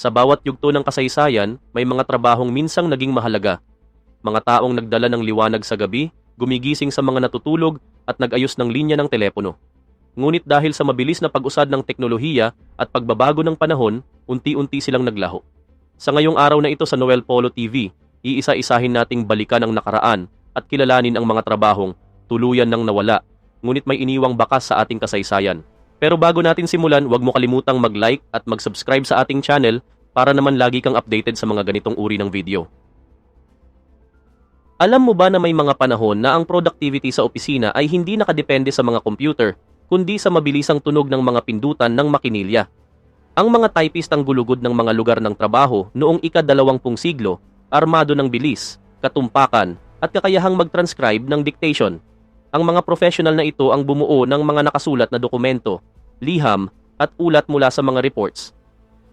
Sa bawat yugto ng kasaysayan, may mga trabahong minsang naging mahalaga. Mga taong nagdala ng liwanag sa gabi, gumigising sa mga natutulog at nag-ayos ng linya ng telepono. Ngunit dahil sa mabilis na pag-usad ng teknolohiya at pagbabago ng panahon, unti-unti silang naglaho. Sa ngayong araw na ito sa Noel Polo TV, iisa-isahin nating balikan ang nakaraan at kilalanin ang mga trabahong tuluyan ng nawala, ngunit may iniwang bakas sa ating kasaysayan. Pero bago natin simulan, huwag mo kalimutang mag-like at mag-subscribe sa ating channel para naman lagi kang updated sa mga ganitong uri ng video. Alam mo ba na may mga panahon na ang productivity sa opisina ay hindi nakadepende sa mga computer, kundi sa mabilisang tunog ng mga pindutan ng makinilya? Ang mga typist ang gulugod ng mga lugar ng trabaho noong ika-dalawampung siglo, armado ng bilis, katumpakan, at kakayahang mag-transcribe ng dictation. Ang mga professional na ito ang bumuo ng mga nakasulat na dokumento, liham, at ulat mula sa mga reports.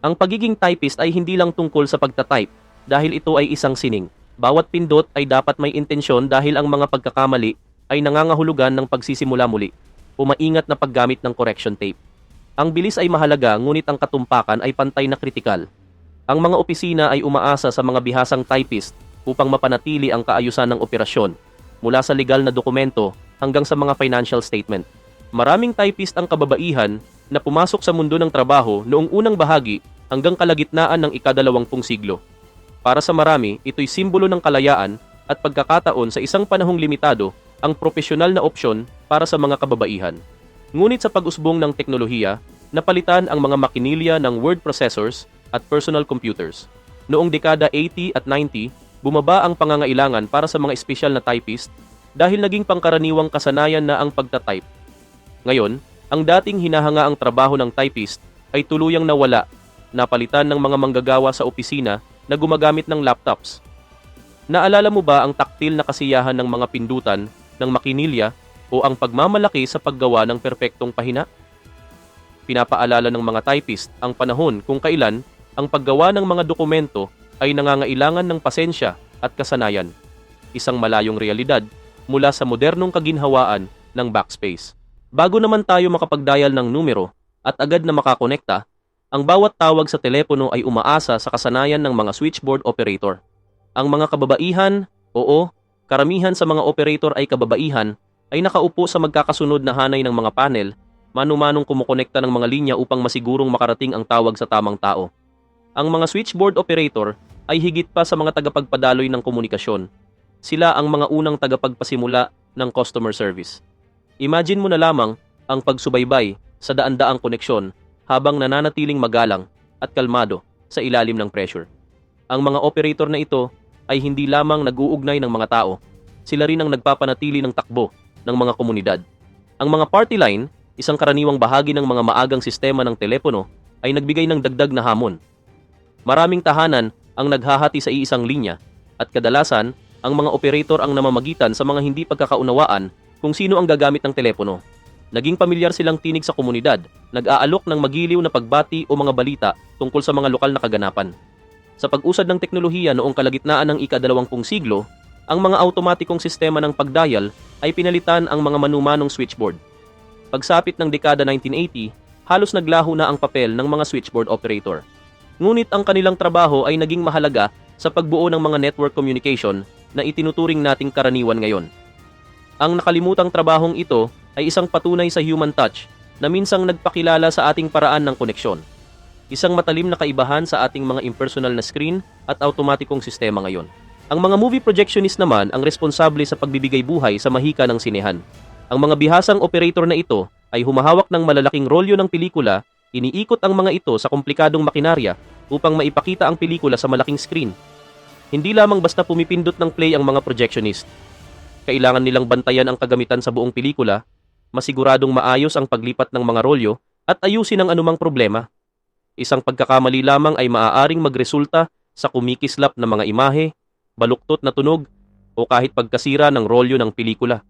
Ang pagiging typist ay hindi lang tungkol sa pagtatype dahil ito ay isang sining. Bawat pindot ay dapat may intensyon dahil ang mga pagkakamali ay nangangahulugan ng pagsisimula muli o maingat na paggamit ng correction tape. Ang bilis ay mahalaga ngunit ang katumpakan ay pantay na kritikal. Ang mga opisina ay umaasa sa mga bihasang typist upang mapanatili ang kaayusan ng operasyon mula sa legal na dokumento hanggang sa mga financial statement. Maraming typist ang kababaihan na pumasok sa mundo ng trabaho noong unang bahagi hanggang kalagitnaan ng ikadalawampung siglo. Para sa marami, ito'y simbolo ng kalayaan at pagkakataon sa isang panahong limitado ang profesional na opsyon para sa mga kababaihan. Ngunit sa pag-usbong ng teknolohiya, napalitan ang mga makinilya ng word processors at personal computers. Noong dekada 80 at 90, bumaba ang pangangailangan para sa mga espesyal na typist dahil naging pangkaraniwang kasanayan na ang pagtatype. Ngayon, ang dating hinahanga ang trabaho ng typist ay tuluyang nawala, napalitan ng mga manggagawa sa opisina na gumagamit ng laptops. Naalala mo ba ang taktil na kasiyahan ng mga pindutan ng makinilya o ang pagmamalaki sa paggawa ng perpektong pahina? Pinapaalala ng mga typist ang panahon kung kailan ang paggawa ng mga dokumento ay nangangailangan ng pasensya at kasanayan, isang malayong realidad mula sa modernong kaginhawaan ng backspace. Bago naman tayo makapagdial ng numero at agad na makakonekta, ang bawat tawag sa telepono ay umaasa sa kasanayan ng mga switchboard operator. Ang mga kababaihan, oo, karamihan sa mga operator ay kababaihan, ay nakaupo sa magkakasunod na hanay ng mga panel, manumanong kumukonekta ng mga linya upang masigurong makarating ang tawag sa tamang tao. Ang mga switchboard operator ay higit pa sa mga tagapagpadaloy ng komunikasyon. Sila ang mga unang tagapagpasimula ng customer service. Imagine mo na lamang ang pagsubaybay sa daan-daang koneksyon habang nananatiling magalang at kalmado sa ilalim ng pressure. Ang mga operator na ito ay hindi lamang nag-uugnay ng mga tao, sila rin ang nagpapanatili ng takbo ng mga komunidad. Ang mga party line, isang karaniwang bahagi ng mga maagang sistema ng telepono, ay nagbigay ng dagdag na hamon. Maraming tahanan ang naghahati sa iisang linya at kadalasan ang mga operator ang namamagitan sa mga hindi pagkakaunawaan kung sino ang gagamit ng telepono. Naging pamilyar silang tinig sa komunidad, nag-aalok ng magiliw na pagbati o mga balita tungkol sa mga lokal na kaganapan. Sa pag-usad ng teknolohiya noong kalagitnaan ng ika-dalawampung siglo, ang mga automatikong sistema ng pagdial ay pinalitan ang mga manumanong switchboard. Pagsapit ng dekada 1980, halos naglaho na ang papel ng mga switchboard operator. Ngunit ang kanilang trabaho ay naging mahalaga sa pagbuo ng mga network communication na itinuturing nating karaniwan ngayon. Ang nakalimutang trabahong ito ay isang patunay sa human touch na minsang nagpakilala sa ating paraan ng koneksyon. Isang matalim na kaibahan sa ating mga impersonal na screen at automatikong sistema ngayon. Ang mga movie projectionist naman ang responsable sa pagbibigay buhay sa mahika ng sinehan. Ang mga bihasang operator na ito ay humahawak ng malalaking rolyo ng pelikula, iniikot ang mga ito sa komplikadong makinarya upang maipakita ang pelikula sa malaking screen. Hindi lamang basta pumipindot ng play ang mga projectionist. Kailangan nilang bantayan ang kagamitan sa buong pelikula, masiguradong maayos ang paglipat ng mga rolyo at ayusin ang anumang problema. Isang pagkakamali lamang ay maaaring magresulta sa kumikislap na mga imahe, baluktot na tunog, o kahit pagkasira ng rolyo ng pelikula.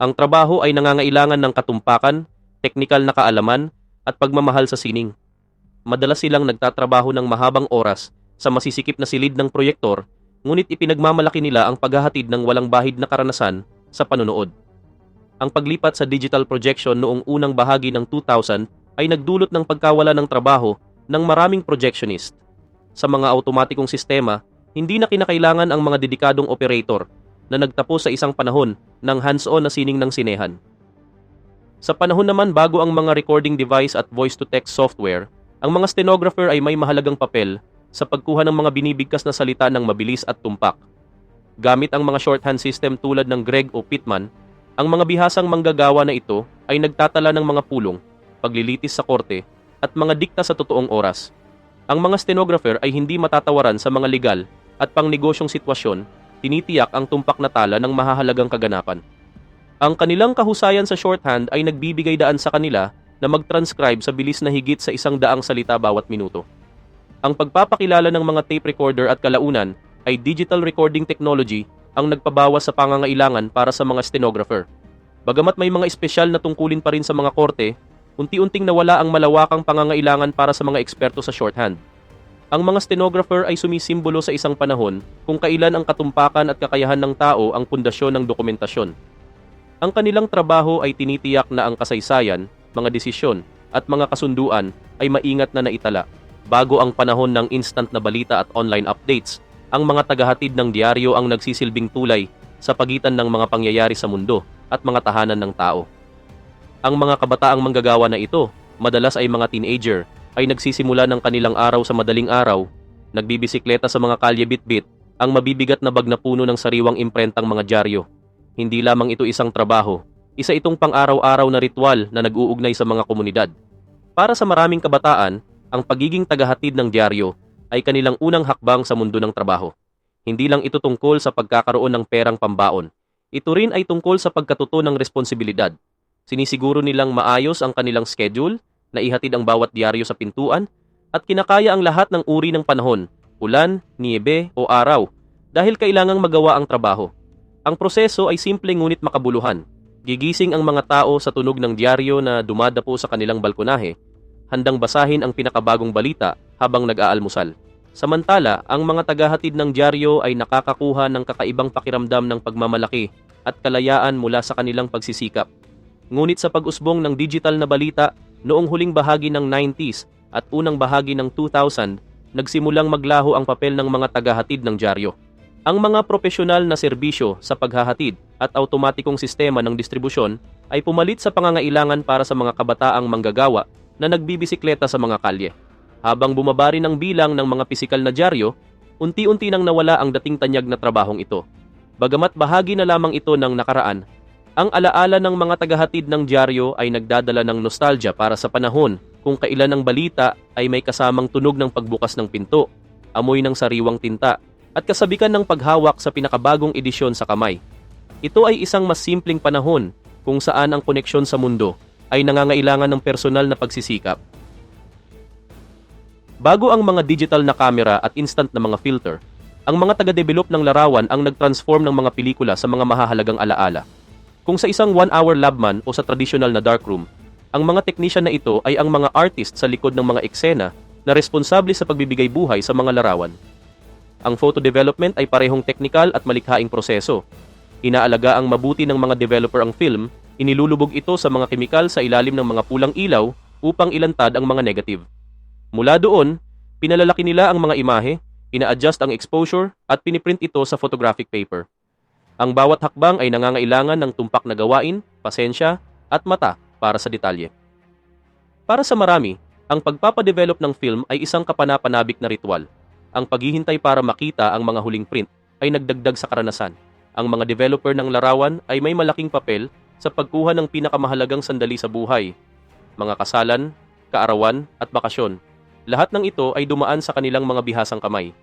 Ang trabaho ay nangangailangan ng katumpakan, teknikal na kaalaman, at pagmamahal sa sining. Madalas silang nagtatrabaho ng mahabang oras sa masisikip na silid ng proyektor, ngunit ipinagmamalaki nila ang paghahatid ng walang bahid na karanasan sa panunood. Ang paglipat sa digital projection noong unang bahagi ng 2000 ay nagdulot ng pagkawala ng trabaho ng maraming projectionist. sa mga automatikong sistema, hindi na kinakailangan ang mga dedikadong operator na nagtapos sa isang panahon ng hands-on na sining ng sinehan. Sa panahon naman bago ang mga recording device at voice-to-text software, ang mga stenographer ay may mahalagang papel sa pagkuha ng mga binibigkas na salita ng mabilis at tumpak. Gamit ang mga shorthand system tulad ng Greg o Pitman, ang mga bihasang manggagawa na ito ay nagtatala ng mga pulong, paglilitis sa korte, at mga dikta sa totoong oras. Ang mga stenographer ay hindi matatawaran sa mga legal at pangnegosyong sitwasyon, tinitiyak ang tumpak na tala ng mahahalagang kaganapan. Ang kanilang kahusayan sa shorthand ay nagbibigay daan sa kanila na mag-transcribe sa bilis na higit sa isang daang salita bawat minuto. Ang pagpapakilala ng mga tape recorder at kalaunan ay digital recording technology ang nagpabawas sa pangangailangan para sa mga stenographer. Bagamat may mga espesyal na tungkulin pa rin sa mga korte, unti-unting nawala ang malawakang pangangailangan para sa mga eksperto sa shorthand. Ang mga stenographer ay sumisimbolo sa isang panahon kung kailan ang katumpakan at kakayahan ng tao ang pundasyon ng dokumentasyon. Ang kanilang trabaho ay tinitiyak na ang kasaysayan, mga desisyon, at mga kasunduan ay maingat na naitala. Bago ang panahon ng instant na balita at online updates, ang mga tagahatid ng diaryo ang nagsisilbing tulay sa pagitan ng mga pangyayari sa mundo at mga tahanan ng tao. Ang mga kabataang manggagawa na ito, madalas ay mga teenager, ay nagsisimula ng kanilang araw sa madaling araw, nagbibisikleta sa mga kalye bitbit, ang mabibigat na bag na puno ng sariwang imprentang mga dyaryo. Hindi lamang ito isang trabaho, isa itong pang-araw-araw na ritual na nag-uugnay sa mga komunidad. Para sa maraming kabataan, ang pagiging tagahatid ng dyaryo ay kanilang unang hakbang sa mundo ng trabaho. Hindi lang ito tungkol sa pagkakaroon ng perang pambaon. Ito rin ay tungkol sa pagkatuto ng responsibilidad. Sinisiguro nilang maayos ang kanilang schedule, na ihatid ang bawat dyaryo sa pintuan, at kinakaya ang lahat ng uri ng panahon, ulan, niebe o araw, dahil kailangang magawa ang trabaho. Ang proseso ay simple ngunit makabuluhan. Gigising ang mga tao sa tunog ng dyaryo na dumadapo sa kanilang balkonahe, handang basahin ang pinakabagong balita habang nag-aalmusal. Samantala, ang mga tagahatid ng dyaryo ay nakakakuha ng kakaibang pakiramdam ng pagmamalaki at kalayaan mula sa kanilang pagsisikap. Ngunit sa pag-usbong ng digital na balita, noong huling bahagi ng 90s at unang bahagi ng 2000, nagsimulang maglaho ang papel ng mga tagahatid ng dyaryo. Ang mga profesional na serbisyo sa paghahatid at automatikong sistema ng distribusyon ay pumalit sa pangangailangan para sa mga kabataang manggagawa na nagbibisikleta sa mga kalye. Habang bumabari ng bilang ng mga pisikal na dyaryo, unti-unti nang nawala ang dating tanyag na trabahong ito. Bagamat bahagi na lamang ito ng nakaraan, ang alaala ng mga tagahatid ng dyaryo ay nagdadala ng nostalgia para sa panahon kung kailan ang balita ay may kasamang tunog ng pagbukas ng pinto, amoy ng sariwang tinta, at kasabikan ng paghawak sa pinakabagong edisyon sa kamay. Ito ay isang mas simpleng panahon kung saan ang koneksyon sa mundo ay nangangailangan ng personal na pagsisikap. Bago ang mga digital na camera at instant na mga filter, ang mga taga-develop ng larawan ang nag-transform ng mga pelikula sa mga mahahalagang alaala. Kung sa isang one-hour labman o sa traditional na darkroom, ang mga technician na ito ay ang mga artist sa likod ng mga eksena na responsable sa pagbibigay buhay sa mga larawan. Ang photo development ay parehong teknikal at malikhaing proseso. Inaalaga ang mabuti ng mga developer ang film, inilulubog ito sa mga kemikal sa ilalim ng mga pulang ilaw upang ilantad ang mga negative. Mula doon, pinalalaki nila ang mga imahe, ina-adjust ang exposure at piniprint ito sa photographic paper. Ang bawat hakbang ay nangangailangan ng tumpak na gawain, pasensya, at mata para sa detalye. Para sa marami, ang pagpapadevelop ng film ay isang kapanapanabik na ritual. Ang paghihintay para makita ang mga huling print ay nagdagdag sa karanasan. Ang mga developer ng larawan ay may malaking papel sa pagkuha ng pinakamahalagang sandali sa buhay. Mga kasalan, kaarawan at bakasyon. Lahat ng ito ay dumaan sa kanilang mga bihasang kamay.